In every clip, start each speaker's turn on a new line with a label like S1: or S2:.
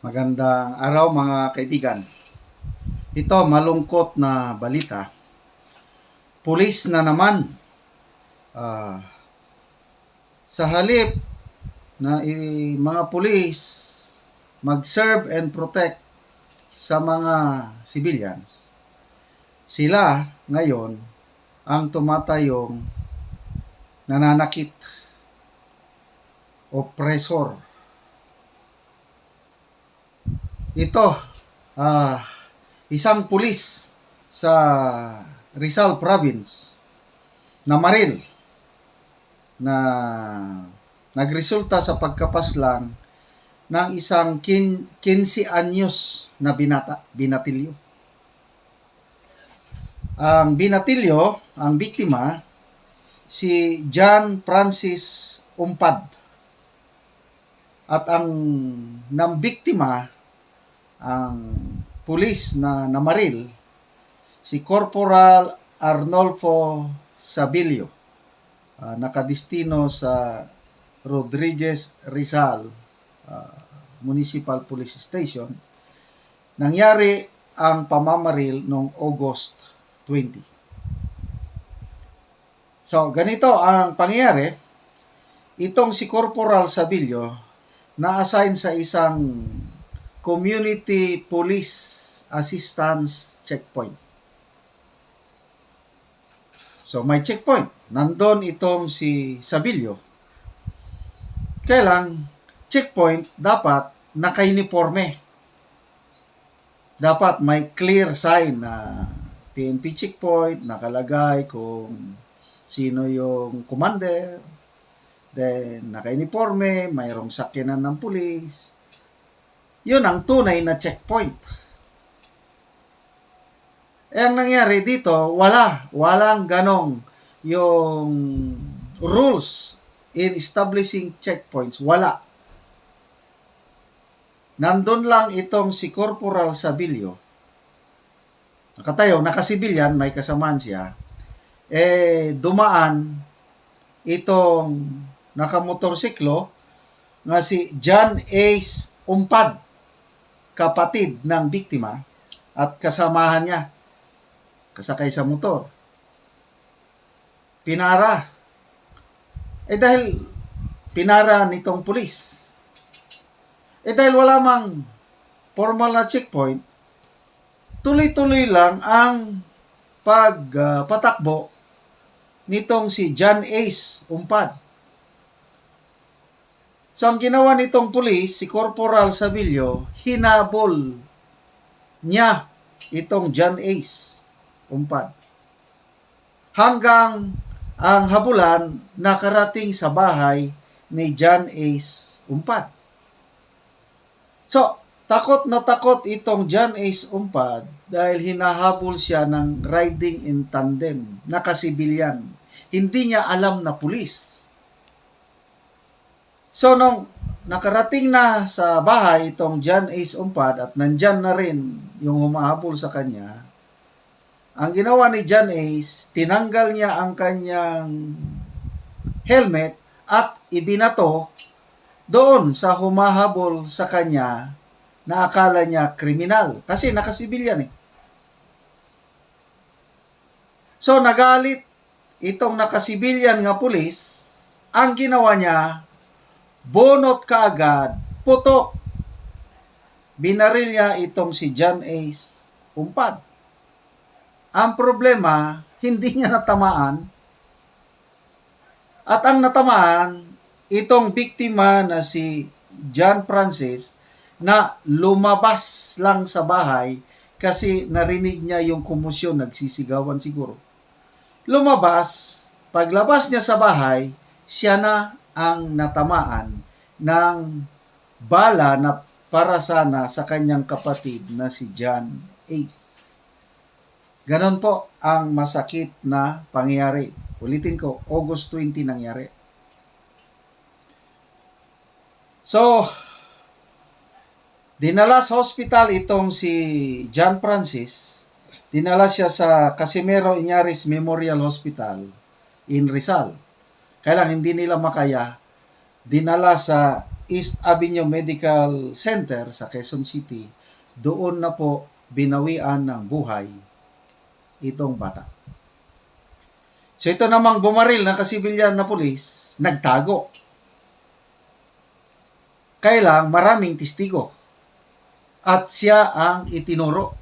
S1: Magandang araw mga kaibigan. Ito malungkot na balita. Pulis na naman. Ah, sa halip na i- mga pulis mag-serve and protect sa mga civilians, sila ngayon ang tumatayong nananakit, oppressor, ito, ah, isang pulis sa Rizal Province na maril na nagresulta sa pagkapaslang ng isang kin, 15 anyos na binata, binatilyo. Ang binatilyo, ang biktima, si John Francis Umpad. At ang ng biktima, ang pulis na namaril, si Corporal Arnolfo Sabilio, ah, nakadistino sa Rodriguez Rizal ah, Municipal Police Station. Nangyari ang pamamaril noong August 20. So, ganito ang pangyayari. Itong si Corporal Sabilio na-assign sa isang Community Police Assistance Checkpoint. So, may checkpoint. Nandun itong si Sabilio. Kailang, checkpoint, dapat naka-uniforme. Dapat may clear sign na PNP checkpoint, nakalagay kung sino yung commander, then naka-uniforme, mayroong sakyanan ng pulis, yun ang tunay na checkpoint. Eh, ang nangyari dito, wala. Walang ganong yung rules in establishing checkpoints. Wala. Nandun lang itong si Corporal Sabilio. Nakatayo, nakasibilyan, may kasamaan siya. Eh, dumaan itong nakamotorsiklo nga si John Ace Umpad kapatid ng biktima at kasamahan niya kasakay sa motor. Pinara. Eh dahil pinara nitong pulis. Eh dahil wala mang formal na checkpoint, tuloy-tuloy lang ang pagpatakbo nitong si John Ace Umpad. So, ang ginawa nitong pulis, si Corporal Sabilio, hinabol niya itong John Ace Umpad. Hanggang ang habulan nakarating sa bahay ni John Ace Umpad. So, takot na takot itong John Ace Umpad dahil hinahabol siya ng riding in tandem na kasibilyan. Hindi niya alam na pulis. So, nung nakarating na sa bahay itong John Ace Umpad at nandyan na rin yung humahabol sa kanya, ang ginawa ni John Ace, tinanggal niya ang kanyang helmet at ibinato doon sa humahabol sa kanya na akala niya kriminal. Kasi nakasibilyan eh. So, nagalit itong nakasibilyan nga pulis, ang ginawa niya, bonot kaagad, putok. Binaril niya itong si John Ace Umpad. Ang problema, hindi niya natamaan. At ang natamaan, itong biktima na si John Francis na lumabas lang sa bahay kasi narinig niya yung kumusyon, nagsisigawan siguro. Lumabas, paglabas niya sa bahay, siya na ang natamaan ng bala na para sana sa kanyang kapatid na si John Ace. Ganon po ang masakit na pangyayari. Ulitin ko, August 20 nangyari. So, dinala sa hospital itong si John Francis. Dinala siya sa Casimiro Iñares Memorial Hospital in Rizal. Kaya lang hindi nila makaya dinala sa East Avenue Medical Center sa Quezon City, doon na po binawian ng buhay itong bata. So ito namang bumaril na kasibilyan na pulis, nagtago. Kailang maraming testigo. At siya ang itinuro.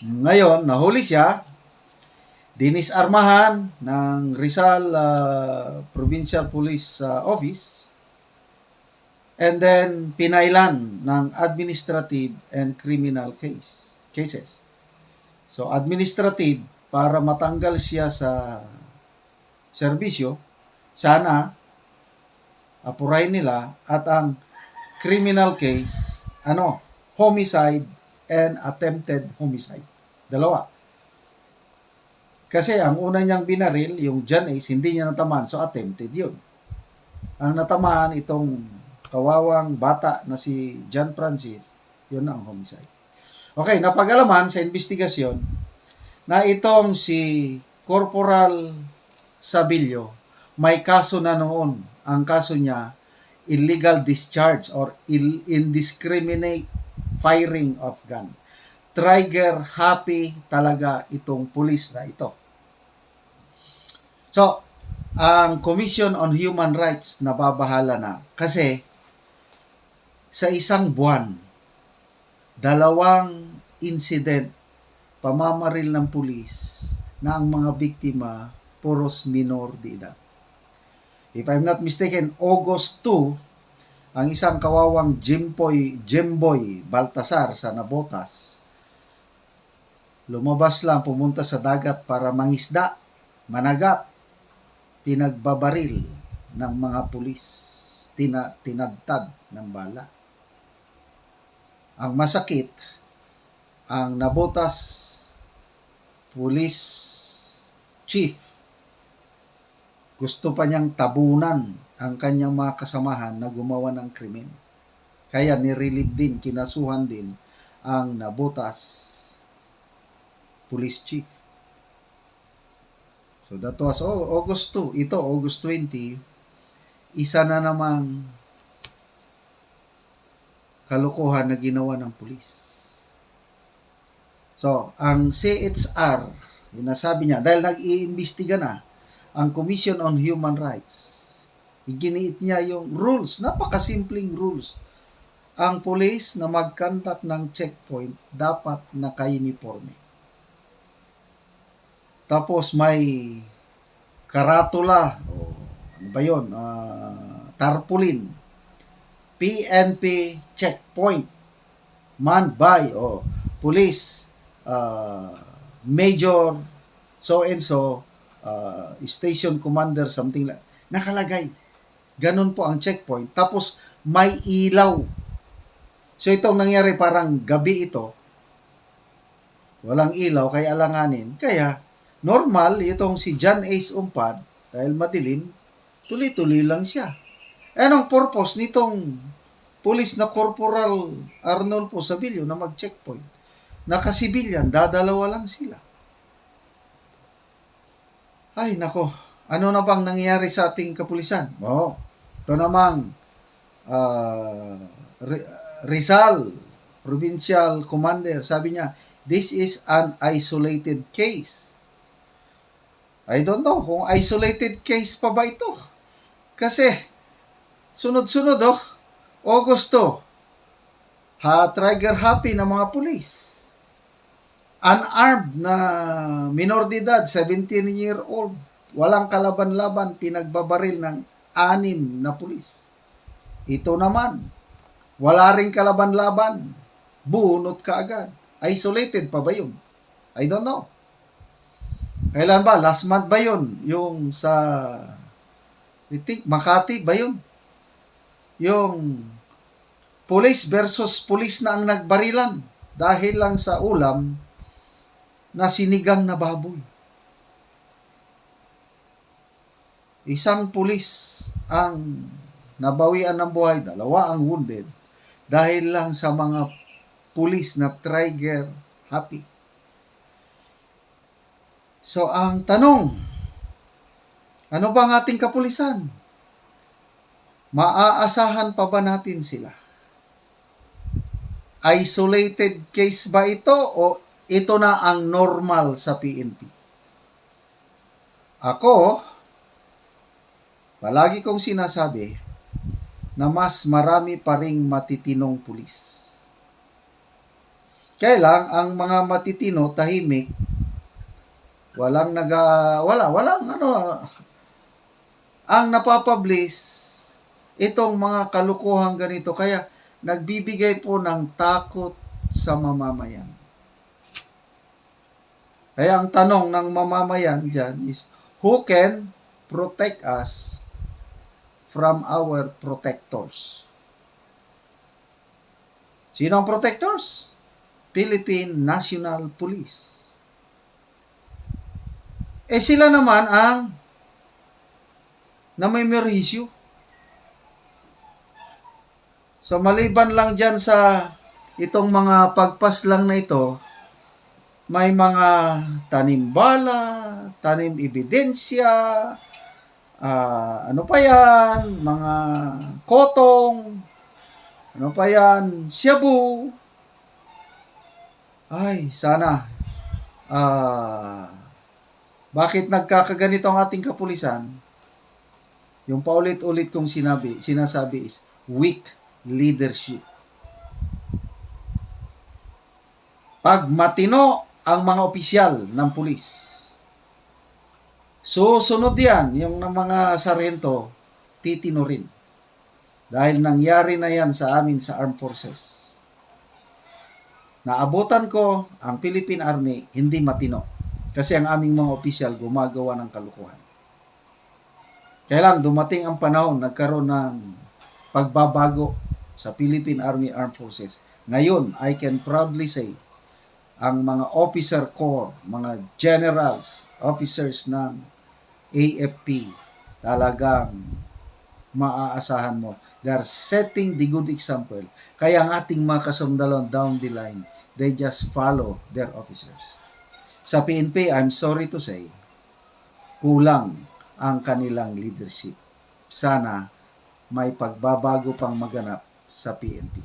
S1: Ngayon, nahuli siya, dinisarmahan ng Rizal ah, Provincial Police ah, Office and then pinailan ng administrative and criminal case cases. So administrative para matanggal siya sa serbisyo, sana apurahin nila at ang criminal case ano, homicide and attempted homicide. Dalawa. Kasi ang una niyang binaril, yung John Ace, hindi niya natamaan. So, attempted yun. Ang natamaan itong kawawang bata na si John Francis, yun ang homicide. Okay, napag-alaman sa investigasyon na itong si Corporal Sabilio, may kaso na noon. Ang kaso niya, illegal discharge or ill- indiscriminate firing of gun. Trigger happy talaga itong pulis na ito. So, ang Commission on Human Rights nababahala na kasi sa isang buwan, dalawang incident pamamaril ng pulis na ang mga biktima puros minor de edad. If I'm not mistaken, August 2, ang isang kawawang Jimboy, Jimboy Baltasar sa Nabotas, lumabas lang pumunta sa dagat para mangisda, managat, pinagbabaril ng mga pulis, tina, tinadtad ng bala. Ang masakit, ang Nabotas Police Chief gusto pa niyang tabunan ang kanyang mga kasamahan na gumawa ng krimen. Kaya nirelieve din, kinasuhan din ang Nabotas Police Chief. So that was August 2. Ito, August 20, isa na namang kalokohan na ginawa ng pulis. So, ang CHR, yung nasabi niya, dahil nag-iimbestiga na, ang Commission on Human Rights, iginiit niya yung rules, napakasimpleng rules. Ang police na mag-conduct ng checkpoint dapat naka-uniforme. Tapos may karatula, o ano ba yun, Ah, tarpaulin, PNP checkpoint, manned by, o police, ah, major, so and so, uh, station commander, something like, nakalagay. Ganun po ang checkpoint. Tapos, may ilaw. So, itong nangyari parang gabi ito. Walang ilaw, kaya alanganin. Kaya, normal, itong si John Ace Umpad, dahil madilim, tuloy-tuloy lang siya. Anong purpose nitong pulis na Corporal Arnold po Sabilio na mag-checkpoint? Nakasibilyan, dadalawa lang sila. Ay, nako. Ano na bang nangyayari sa ating kapulisan? Oh, ito namang Ri- Rizal Provincial Commander, sabi niya, this is an isolated case. I don't know kung isolated case pa ba ito. Kasi, sunod-sunod oh, Augusto, ha, trigger happy ng mga pulis unarmed na minor de edad, 17-year-old, walang kalaban-laban, pinagbabaril ng anim na pulis. Ito naman, wala ring kalaban-laban, bunot ka agad. Isolated pa ba yun? I don't know. Kailan ba? Last month ba yun? Yung sa, I think, Makati ba yun? Yung police versus police na ang nagbarilan dahil lang sa ulam na sinigang na baboy. Isang pulis ang nabawian ng buhay, dalawa ang wounded dahil lang sa mga pulis na trigger happy. So ang tanong, ano ba ang ating kapulisan? Maaasahan pa ba natin sila? Isolated case ba ito o ito na ang normal sa PNP? Ako, palagi kong sinasabi na mas marami pa ring matitinong pulis. Kaya lang, ang mga matitino, tahimik, walang naga, wala, walang ano, ang napapublish, itong mga kalukuhang ganito, kaya nagbibigay po ng takot sa mamamayan. Kaya ang tanong ng mamamayan dyan is, who can protect us from our protectors? Sino ang protectors? Philippine National Police. Eh sila naman ang na may merisyo. So maliban lang dyan sa itong mga pagpas lang na ito, may mga tanim bala, tanim ebidensya, ah, ano pa yan, mga kotong, ano pa yan, shabu. Ay, sana. Ah, bakit nagkakaganito ang ating kapulisan? Yung paulit-ulit kong sinabi, sinasabi is weak leadership. Pag matino ang mga opisyal ng pulis, susunod yan, yung ng mga sarhento, titino rin. Dahil nangyari na yan sa amin sa armed forces. Naabutan ko ang Philippine Army hindi matino. Kasi ang aming mga opisyal gumagawa ng kalukuhan. Kaya lang dumating ang panahon, nagkaroon ng pagbabago sa Philippine Army Armed Forces. Ngayon, I can proudly say, ang mga officer corps, mga generals, officers ng AFP, talagang maaasahan mo. They are setting the good example. Kaya ang ating mga kasundalon down the line, they just follow their officers. Sa PNP, I'm sorry to say, kulang ang kanilang leadership. Sana may pagbabago pang maganap sa PNP.